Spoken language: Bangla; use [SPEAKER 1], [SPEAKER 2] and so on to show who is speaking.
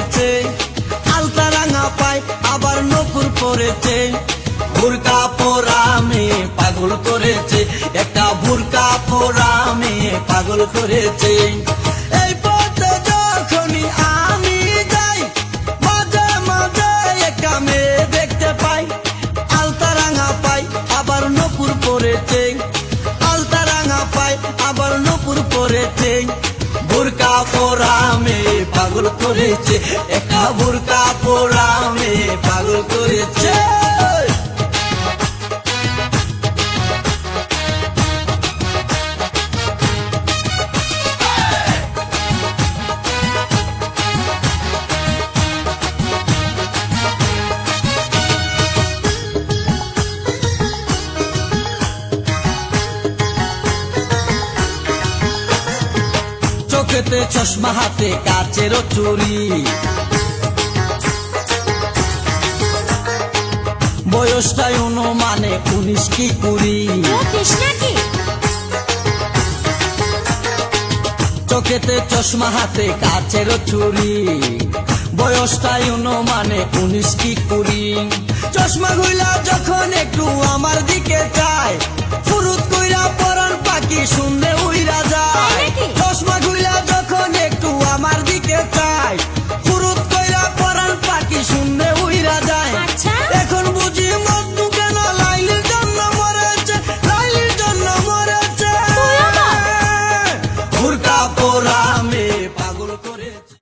[SPEAKER 1] পড়েছে। আলতা রাঙা পায় আবার নকুর পড়েছে। বুরকা পোড়া মেয়ে পাগল করেছে। একটা বুরকা পোড়া মেয়ে পাগল করেছে। এই পথে যখনই আমি যাই, মাঝে মাঝে একটা মেয়ে দেখতে পাই। আলতা রাঙা পাই, আবার নপুর পড়েছে। আলতা রাঙা পাই, আবার নপুর পড়েছে। বুরকা পোড়া মেয়ে পাগল করেছে একা বুড়কা পোড়া মেয়ে পাগল করেছে। চোখেতে চশমা হাতে কাচেরও চুরি বয়সটাই অনুমানে উনিশ কি কুড়ি?
[SPEAKER 2] কি?
[SPEAKER 1] চোখেতে চশমা হাতে কাচেরও চুরি? বয়সটাই অনুমানে উনিশ কি কুড়ি? চশমা গুলা যখন একটু আমার মরেছে পোরা মেয়ে পাগল করেছে।